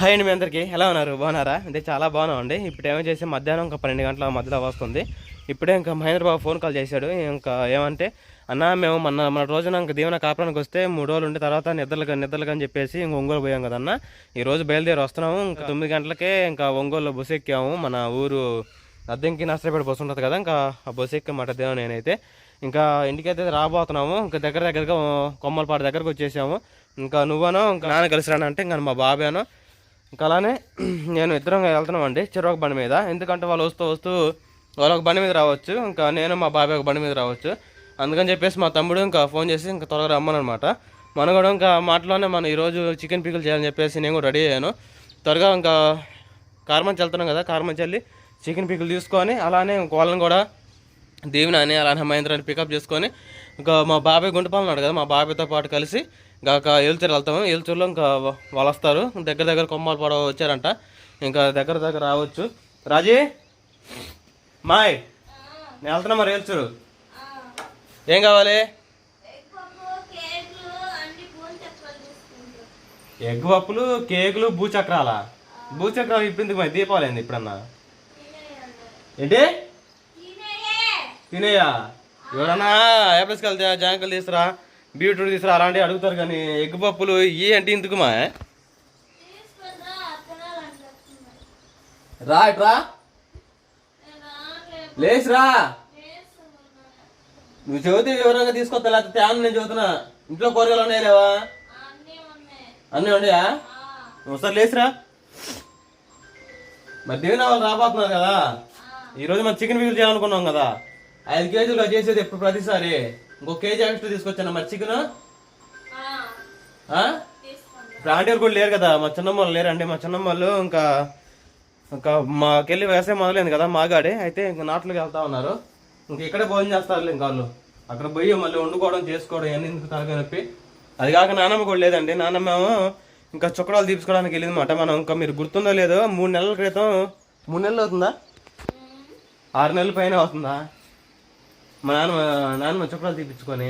Hi అండి మీ అందరికీ. ఎలా ఉన్నారు? బాగున్నారా? అంటే చాలా బాగున్నామండి. ఇప్పుడు ఏమో చేసి మధ్యాహ్నం ఇంకా పన్నెండు గంటల మధ్యలో వస్తుంది. ఇప్పుడే ఇంకా మహేంద్ర బాబు ఫోన్ కాల్ చేశాడు. ఇంకా ఏమంటే అన్న మేము మన మన రోజున ఇంకా దీవెన కాపురానికి వస్తే మూడు రోజులు ఉండి తర్వాత నిద్రలు నిద్రలు అని చెప్పేసి ఇంక ఒంగోలు పోయాం కదన్న. ఈ రోజు బయలుదేరి వస్తున్నాము. ఇంకా తొమ్మిది గంటలకే ఇంకా ఒంగోలులో బస్సు ఎక్కాము. మన ఊరు అద్దెంకి నష్టపడి బస్సు ఉంటుంది కదా ఇంకా ఆ బస్సు ఎక్కామాట దేవ నేనైతే. ఇంకా ఇంటికైతే రాబోతున్నాము. ఇంకా దగ్గర దగ్గరగా కొమ్మలపాడు దగ్గరకు వచ్చేసాము. ఇంకా నువ్వనో ఇంకా నాన్న కలిసి రానంటే ఇంకా మా బాబాను ఇంకా అలానే నేను ఇద్దరం వెళ్తున్నాం అండి చెరొక బండి మీద. ఎందుకంటే వాళ్ళు వస్తూ వస్తూ వాళ్ళు ఒక బండి మీద రావచ్చు. ఇంకా నేను మా బాబాయ్ ఒక బండి మీద రావచ్చు. అందుకని చెప్పేసి మా తమ్ముడు ఇంకా ఫోన్ చేసి ఇంకా త్వరగా రమ్మనమాట మనం కూడా ఇంకా మాటలోనే మనం ఈరోజు చికెన్ పీకులు చేయాలని చెప్పేసి నేను కూడా రెడీ అయ్యాను. త్వరగా ఇంకా కార్మంచి వెళ్తున్నాం కదా కార్మంచి వెళ్ళి చికెన్ పీకులు తీసుకొని అలానే వాళ్ళని కూడా దీవెన అని అలానే మహేంద్రాన్ని పికప్ చేసుకొని ఇంకా మా బాబాయ్ గుంటపాలన్నాడు కదా మా బాబాయ్తో పాటు కలిసి ఇంకా ఏల్చూరు వెళ్తాము. ఏల్చూరులో ఇంకా వాళ్ళు వస్తారు దగ్గర దగ్గర కొమ్మలు పడ వచ్చారంట. ఇంకా దగ్గర దగ్గర రావచ్చు. రాజీ? మాయ్! నేను వెళ్తున్నా మరి ఏల్చూరు ఏం కావాలి? ఎగ్ పప్పులు కేకులు భూచక్రాల భూచక్రాలు ఇప్పుడు మరి దీపావళి అయింది ఇప్పుడన్నా. ఏంటి? తినేయా. ఎవరన్నా యాపిల్స్ కలిసి జాంకలు తీసుకురా. బీట్రూట్ తీసుకురా అలాంటివి అడుగుతారు కానీ ఎగ్ పప్పులు ఇవి అంటే ఇందుకుమా రా ఇట్రా లేచిరా నువ్వు చదివితే వివరంగా తీసుకొస్తా లేకపోతే తేను నేను చదువుతున్నా. ఇంట్లో కూరగాయలు ఉన్నాయి లేవా? అన్నీ ఉన్నాయా? ఒకసారి లేచిరా మరి దేవిన వాళ్ళు రాబోతున్నారు కదా. ఈరోజు మనం చికెన్ పీకులు చేయాలనుకున్నాం కదా. ఐదు కేజీలు చేసేది ఎప్పుడు ప్రతిసారి? ఇంకో కేజీ ఎక్స్ట్రా తీసుకొచ్చాను మరి చికెన్? గారు కూడా లేరు కదా మా చిన్నమ్మ వాళ్ళు లేరండి మా చిన్నమ్మ వాళ్ళు ఇంకా ఇంకా మాకెళ్ళి వ్యవసాయం మొదలైంది కదా మాగాడే అయితే ఇంకా నాట్లకి వెళ్తా ఉన్నారు. ఇంక ఇక్కడే భోజనం చేస్తారు ఇంకా వాళ్ళు. అక్కడ పోయి మళ్ళీ వండుకోవడం చేసుకోవడం ఇవన్నీ ఎందుకు తలకాయ నొప్పి? అది కాక నానమ్మ కూడా లేదండి. నానమ్మ ఇంకా చుక్కడాలు తీసుకోవడానికి వెళ్ళింది మాట మనం ఇంకా మీరు గుర్తుందో లేదో మూడు నెలల క్రితం మూడు నెలలు అవుతుందా? ఆరు నెలల పైన అవుతుందా? మా నాన్న నాన్నమ్మ చుక్కడాలు తీపించుకొని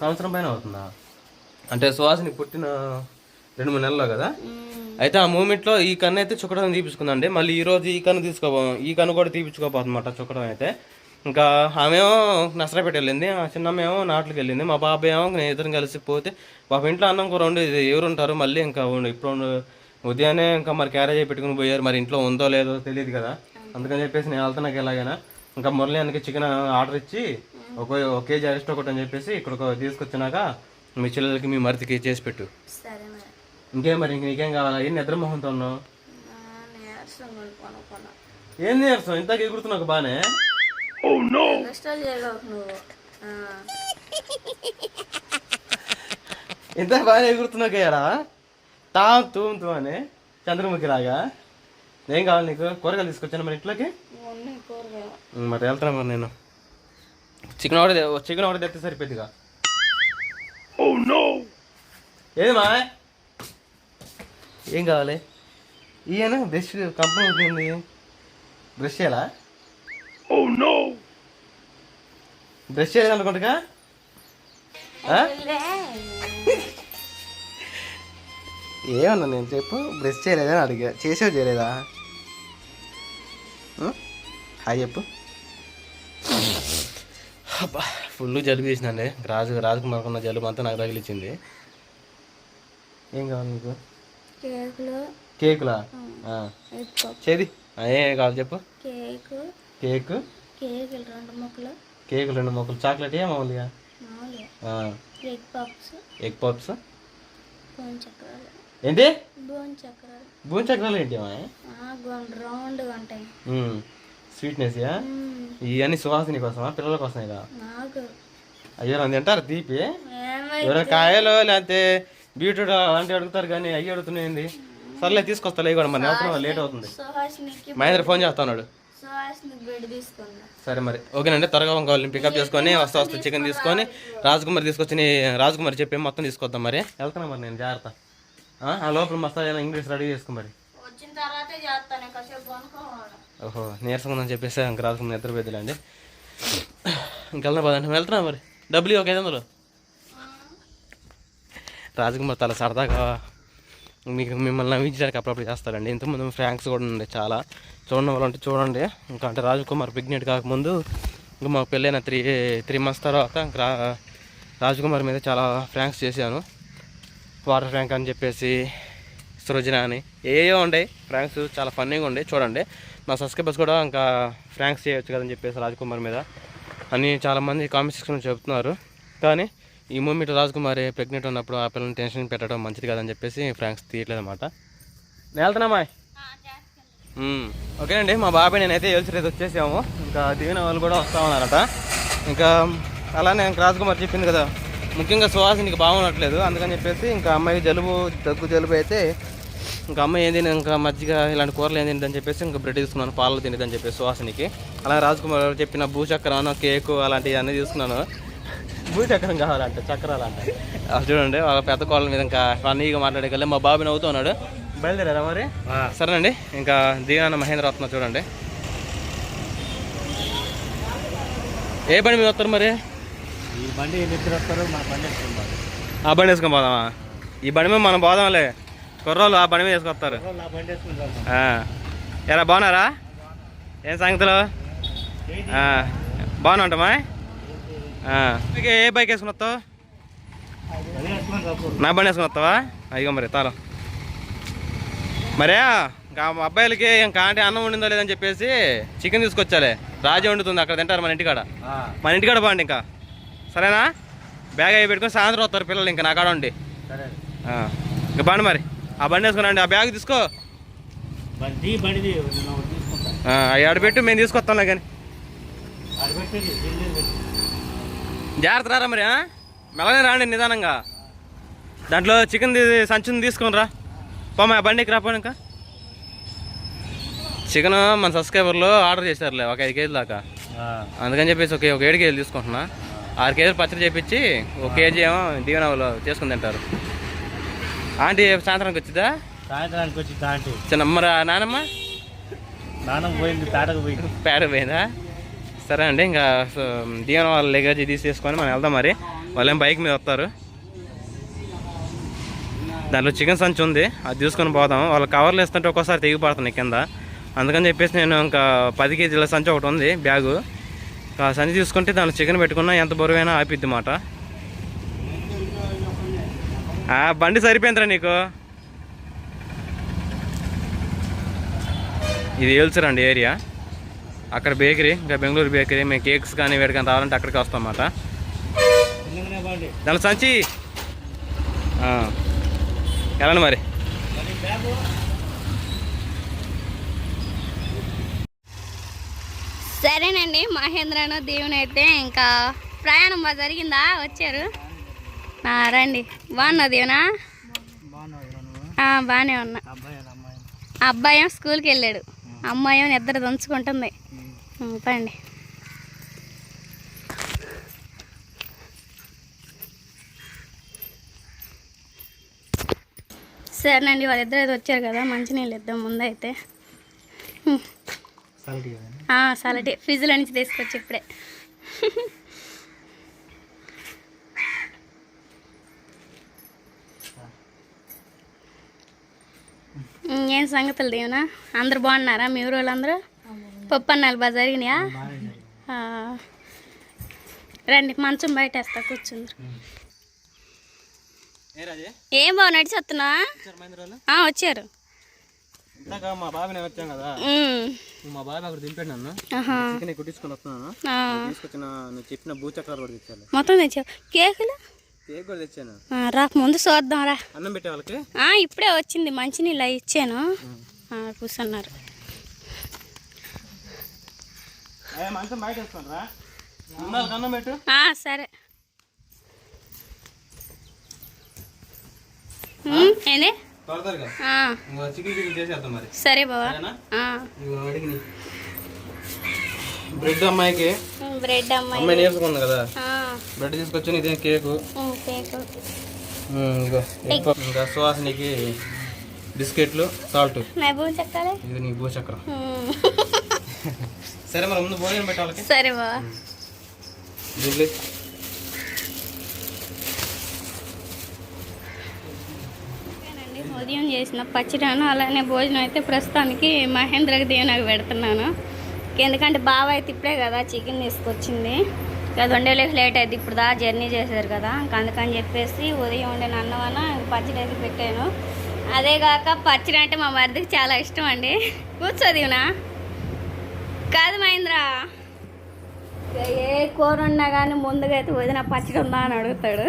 సంవత్సరం పైన అవుతుందా? అంటే సుహాసిని పుట్టిన రెండు మూడు నెలల్లో కదా? అయితే ఆ మూమెంట్లో ఈ కన్ను అయితే చుక్కడం తీపించుకుందండి మళ్ళీ ఈ రోజు ఈ కన్ను తీసుకో ఈ కన్ను కూడా తీపించుకోపోతుందన్నమాట చుక్కడం అయితే. ఇంకా ఆమెమో నసరపేట వెళ్ళింది ఆ చిన్నమ్మేమో నాట్లకి వెళ్ళింది మా బాబాయ్ ఏమో నేను ఇద్దరం కలిసి పోతే పాప ఇంట్లో అన్నం కూర వండి ఎవరు ఉంటారు మళ్ళీ ఇంకా ఉండు- ఇప్పుడు ఉండు- ఉదయాన్నే ఇంకా మరి క్యారేజ్ పెట్టుకుని పోయారు మరి ఇంట్లో ఉందో లేదో తెలియదు కదా? అందుకని చెప్పేసి నేను వెళ్తున్నాక ఎలాగైనా. ఇంకా మురళి అన్నకి చికెన్ ఆర్డర్ ఇచ్చి ఒక ఒక కేజీ అరెస్ట్ ఒకటి అని చెప్పేసి ఇక్కడ తీసుకొచ్చినాక మీ చెల్లెలకి మీ మరిదికి చేసి పెట్టు. ఇంకేం మరి ఇంక నీకేం కావాలా? ఏం నిద్ర మొహంతో ఉన్నావు? ఏం నీరసం ఇంతకు ఎగురుతున్నావు బానే? ఆ, ఇంత బాగానే ఎగురుతున్నావు కయ్యారా తా తూమ్ తూ అని చంద్రముఖి లాగా ఏం కావాలి నీకు? కూరగాయలు తీసుకొచ్చాను మరి ఇంట్లోకి? మరి వెళ్తున్నా మరి నేను? చికెన్ ఒకటి చికెన్ ఒకటి తెస్తే సరిపోద్దిగా ఏది మా ఏం కావాలి? ఈయన బ్రష్ కంపెనీ అవుతుంది బ్రష్ చేయాలా? బ్రష్ చేయాలనుకుంటా ఏమన్నా నేను చెప్పు బ్రష్ చేయలేదని అడిగా. చేసావు చేయలేదా? హాయ్ చెప్పు. అబ్బా ఫుల్ జలుబు చేసినండి రాజు రాజకుమార్ ఉన్న జలుబు అంతా నాకు తగిలిచ్చింది. ఏం కావాలి నీకు? కేకులు. కేకులా? చేది. ఏం కావాలి చెప్పు. కేకు. కేక్? కేకులు రెండు ముక్కలు. కేక్ రెండు మొక్కలు. చాక్లెట్ ఏ మామూలుగా. Egg puffs. Egg puffs? Bone చక్రాలు. ఏంటి? బోన్ చక్రాలు. భూమి చక్రాలు ఏంటి రౌండ్గా ఉంటాయి. Sweetness hmm. ఇవన్నీ సువాసిని కోసమా పిల్లల కోసం నాకు. అయ్యో తింటారు తీపి. ఎవరైనా కాయలు లేకపోతే బీట్రూట్ అలాంటివి అడుగుతారు కానీ అయ్యి అడుగుతున్నాయండి సర్లే తీసుకొస్తా కూడా మరి. వెళ్తున్నా లేట్ అవుతుంది. మహేంద్ర ఫోన్ చేస్తా ఉన్నాడు. సుహాసినికి బెడ్ తీసుకున్నా. సరే మరి. ఓకేనండి త్వరగా ఇంకోళ్ళని పికప్ చేసుకొని వస్తా వస్తా చికెన్ తీసుకొని రాజకుమారి తీసుకొచ్చి రాజకుమారి చెప్పి మొత్తం తీసుకొద్దాం మరి. వెళ్తున్నా మరి నేను జాగ్రత్త. ఆ, లోపల మస్తా ఇంగ్లీష్ రెడీ చేసుకో మరి. వచ్చిన తర్వాతే చేస్తాను ఓహో నీరసంగా ఉందని చెప్పేసి ఇంక రాజకుమారి నిద్ర పెద్దలండి ఇంకెళ్తున్నా పదండి వెళ్తున్నా మరి. డబ్బులు ఒక ఐదు వందలు రాజకుమార్ తల సరదాగా మీకు మిమ్మల్ని నవ్వించడానికి అప్పుడప్పుడు చేస్తారండి. ఇంతకుముందు ఫ్రాంక్స్ కూడా ఉండే చాలా. చూడండి వాళ్ళంటే చూడండి. ఇంకా అంటే రాజకుమార్ ప్రెగ్నెంట్ కాకముందు ఇంకా మాకు పెళ్ళైన త్రీ త్రీ మంత్స్ తర్వాత ఇంకా రాజకుమార్ మీద చాలా ఫ్రాంక్స్ చేశాను. వాటర్ ఫ్రాంక్ అని చెప్పేసి సృజన అని. ఏయో ఉండే ఫ్రాంక్స్ చాలా ఫన్నీగా ఉండే. చూడండి. మా సబ్స్క్రైబర్స్ కూడా ఇంకా ఫ్రాంక్స్ చేయొచ్చు కదని చెప్పేసి రాజకుమార్ మీద. అని చాలామంది కామెంట్ సెక్షన్లో చెప్తున్నారు కానీ ఈ మూమెంట్ రాజకుమార్ ప్రెగ్నెంట్ ఉన్నప్పుడు ఆ పిల్లల్ని టెన్షన్ పెట్టడం మంచిది కాదని చెప్పేసి ఫ్రాంక్స్ తీయట్లేదన్నమాట. నేను వెళ్తున్నామా ఓకేనండి మా బాబాయ్ నేనైతే ఏల్చలేదు వచ్చేసాము. ఇంకా దిగిన వాళ్ళు కూడా వస్తా ఉన్నారట. ఇంకా అలానే ఇంకా రాజకుమార్ చెప్పింది కదా ముఖ్యంగా సువాసనకి బాగుండట్లేదు. అందుకని చెప్పేసి ఇంకా అమ్మాయికి జలుబు దగ్గు జలుబు అయితే ఇంకా అమ్మాయి ఏం తిని ఇంకా మజ్జిగ ఇలాంటి కూరలు ఏం తిందని చెప్పేసి ఇంకా బ్రెడ్ తీసుకున్నాను పాలు తినేదని చెప్పేసి సుహాసినికి. అలా రాజకుమార్ చెప్పిన భూచక్రం కేకు అలాంటివి అన్నీ తీసుకున్నాను. భూచక్రం కావాలంట చక్రాలంట. చూడండి వాళ్ళ పెద్ద కోళ్ళ మీద ఇంకా ఫన్నీగా మాట్లాడగలే మా బాబు నవ్వుతూ ఉన్నాడు. బయలుదేరారా మరి? సరేనండి ఇంకా దీనాన్న మహేంద్ర రత్న చూడండి. ఏ బండి మీద వస్తారు మరి? ఈ బండి వస్తారు మన బండి వేసుకుంటారు ఆ బండి వేసుకొని పోదామా? ఈ బండి మీద మనం పోదాంలే. కుర్రోళ్ళు ఆ బండి మీద వేసుకొస్తారు. ఎలా బాగున్నారా? ఏం సంగతులు. బాగున్నా ఉంటామా ఏ బైక్ వేసుకుని వస్తావు? నా బండి వేసుకుని వస్తావా? అయ్యో మరి తాళం. మరే అబ్బాయిలకి ఇంకా ఆంటీ అన్నం వండిందో లేదని చెప్పేసి చికెన్ తీసుకొచ్చాలే. రాజీ వండుతుంది అక్కడ తింటారు మన ఇంటికాడ. మన ఇంటికాడ బాగుండి ఇంకా. సరేనా? బ్యాగ్ అవి పెట్టుకొని సాయంత్రం వస్తారు పిల్లలు ఇంకా నా కాడ ఉండి. ఇంకా బండి మరి. ఆ బండి వేసుకున్నాండి ఆ బ్యాగ్ తీసుకో. ఆడబెట్టి మేము తీసుకొస్తాంలే కానీ జాగ్రత్త రారా మరి ఆ? మెల్లనే రాండి నిదానంగా. దాంట్లో చికెన్ సంచుని తీసుకొని రా. పోమా బండికి రాపో ఇంకా. చికెన్ మన సబ్స్క్రైబర్లు ఆర్డర్ చేశారులే ఒక ఐదు కేజీల దాకా. అందుకని చెప్పేసి ఒక ఒక ఏడు కేజీలు తీసుకుంటున్నా. ఆరు కేజీలు పచ్చడి చేపించి ఒక కేజీ ఏమో దీవెనవలో చేసుకుని తింటారు. ఆంటీ సాయంత్రానికి వచ్చిందా? సాయంత్రానికి వచ్చి తాంటి చిన్న మరి ఆ నానమ్మ నాన్న పోయింది పేటకు పోయింది. పేడ పోయిందా? సరే అండి ఇంకా దీవెన వాళ్ళ లగేజ్ తీసేసుకొని మనం వెళ్దాం మరి. వాళ్ళేం బైక్ మీద వస్తారు. దాంట్లో చికెన్ సంచి ఉంది అది తీసుకొని పోదాం. వాళ్ళ కవర్లు వేస్తుంటే ఒక్కోసారి తెగి పడుతున్నాయి కింద. అందుకని చెప్పేసి నేను ఇంకా పది కేజీల సంచి ఒకటి ఉంది బ్యాగు. ఆ సంచి తీసుకుంటే దాంట్లో చికెన్ పెట్టుకున్నా ఎంత బరువైనా ఆపిద్ది మాట. బండి సరిపోయిందిరా నీకు. ఇది ఏల్చరండి ఏరియా? అక్కడ బేకరీ ఇంకా బెంగళూరు బేకరీ మేము కేక్స్ కానీ వేడికని రావాలంటే అక్కడికి వస్తాం అన్నమాట. దాని సంచి? వెళ్ళండి మరి. సరేనండి మహేంద్రను దేవుని అయితే ఇంకా ప్రయాణం జరిగిందా? వచ్చారు. రండి. బాగున్నా దేవునా? బాగానే ఉన్నా. అబ్బాయి స్కూల్కి వెళ్ళాడు. అమ్మాయి నిద్ర దంచుకుంటుంది. పండి. సరేనండి వాళ్ళిద్దరు అయితే వచ్చారు కదా మంచినీళ్ళు ఇద్దాం ముందు అయితే సరే ఆ, సలటి. ఫ్రిడ్జ్లో నుంచి తీసుకొచ్చి ఇప్పుడే. ఏం సంగతులు దేవునా? అందరు బాగున్నారా? మీ ఊరు వాళ్ళందరూ? పప్పు అన్నాలు బాగా జరిగినాయా. రండి మంచం బయట వేస్తా కూర్చుంది. ఏ బాగా నడిచి వస్తున్నా వచ్చారు మా బాబు నేను వచ్చాను కదా? ఉం. మా బాబు అక్కడ దింపాడు నన్ను. ఆహా. చికెన్ కుట్టించుకొని వస్తున్నాను. ఆ. తీసుకొచ్చిన నువ్వు చెప్పిన భూచక్రాలు కూడా తెచ్చాను మొత్తం తెచ్చావు. కేకులు? తెచ్చాను. రాక ముందు చూద్దాం రా. అన్నం పెట్టే వాళ్ళకి? ఆ, ఇప్పుడే వచ్చింది మంచినీళ్ళు ఇచ్చాను. ఆ, కూర్చున్నారు. రా. సరే. ఏంది? సరే అడిగిని బ్రెడ్ అమ్మాయికి. బ్రెడ్ అమ్మాయి. నేర్చుకుంది కదా. బ్రెడ్ తీసుకొచ్చాను ఇదే కేకు. ఇంకా సువాసనకి బిస్కెట్లు సాల్ట్. ఇది నీ భూచక్రం సరే మరి ముందు భోజనం పెట్టే వాళ్ళకి. సరే దీంట్లో ఉదయం చేసిన పచ్చిడాను అలానే భోజనం అయితే ప్రస్తుతానికి మహేంద్రకి దేవునికి పెడుతున్నాను. ఎందుకంటే బావ అయితే ఇప్పుడే కదా చికెన్ తీసుకొచ్చింది. అది వండేలేక లేట్ అయింది ఇప్పుడు దా జర్నీ చేశారు కదా. ఇంక అందుకని చెప్పేసి ఉదయం వండిన అన్నం అన్న పచ్చడి అయితే పెట్టాను. అదే కాక పచ్చడి అంటే మా మరిదికి చాలా ఇష్టం అండి. కూర్చోదివునా కాదు మహేంద్ర. ఏ కూర ఉన్నా కానీ ముందుగా అయితే వదిన పచ్చడి ఉందా అని అడుగుతాడు.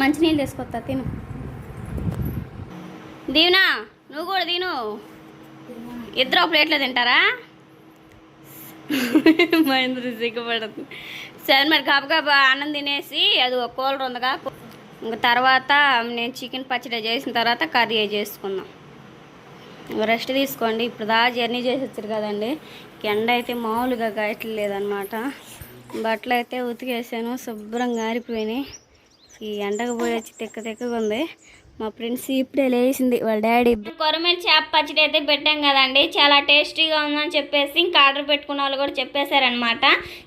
మంచినీళ్ళు తీసుకొస్తా తిను. దీవునా నువ్వు కూడా తిను. ఇద్దరు ప్లేట్లో తింటారా? మహేంద్ర సిగ్గుపడుతుంది సరే మరి గబగబా అన్నం తినేసి అది ఒక కూలర్ ఉందిగా ఇంకా తర్వాత నేను చికెన్ పచ్చడి చేసిన తర్వాత కర్రీ చేసుకుందాం. రెస్ట్ తీసుకోండి ఇప్పుడు దా జర్నీ చేసి వచ్చారు కదండి. ఎండ అయితే మామూలుగా గాయట్లేదన్నమాట బట్టలు అయితే ఉతికేసాను శుభ్రంగా ఆరిపోయినాయి. ఈ ఎండకు పోయి వచ్చి తిక్క తిక్కగా ఉంది. మా ఫ్రెండ్స్ ఇప్పుడే లేచింది వాళ్ళ డాడీ. కొరమేలు చేప పచ్చడి అయితే పెట్టాం కదండి. చాలా టేస్టీగా ఉందని చెప్పేసి ఇంకా ఆర్డర్ పెట్టుకున్న వాళ్ళు కూడా చెప్పేశారనమాట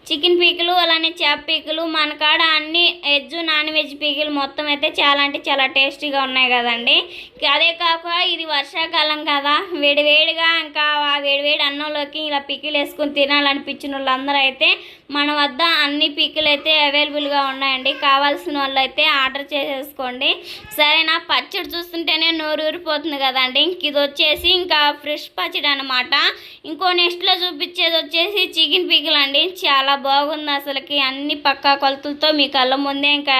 చికెన్ పీకులు అలానే చేప పీకులు మన కాడ అన్ని వెజ్ నాన్ వెజ్ పీకులు మొత్తం అయితే చాలా అంటే చాలా టేస్టీగా ఉన్నాయి కదండి. అదే కాక ఇది వర్షాకాలం కదా. వేడివేడిగా ఇంకా ఆ వేడి అన్నంలోకి ఇలా పీకులు వేసుకుని తినాలనిపించిన వాళ్ళందరూ అయితే మన వద్ద అన్ని పీకులు అయితే అవైలబుల్గా ఉన్నాయండి. కావాల్సిన వాళ్ళు అయితే ఆర్డర్ చేసేసుకోండి. సరేనా? పచ్చడి చూస్తుంటేనే నోరు ఊరిపోతుంది కదండి. ఇంక ఇది వచ్చేసి ఇంకా ఫ్రెష్ పచ్చడి అనమాట ఇంకో నెక్స్ట్లో చూపించేది వచ్చేసి చికెన్ పీకులు అండి చాలా బాగుంది అసలుకి అన్ని పక్కా కొలతలతో మీ కళ్ళ ముందే ఇంకా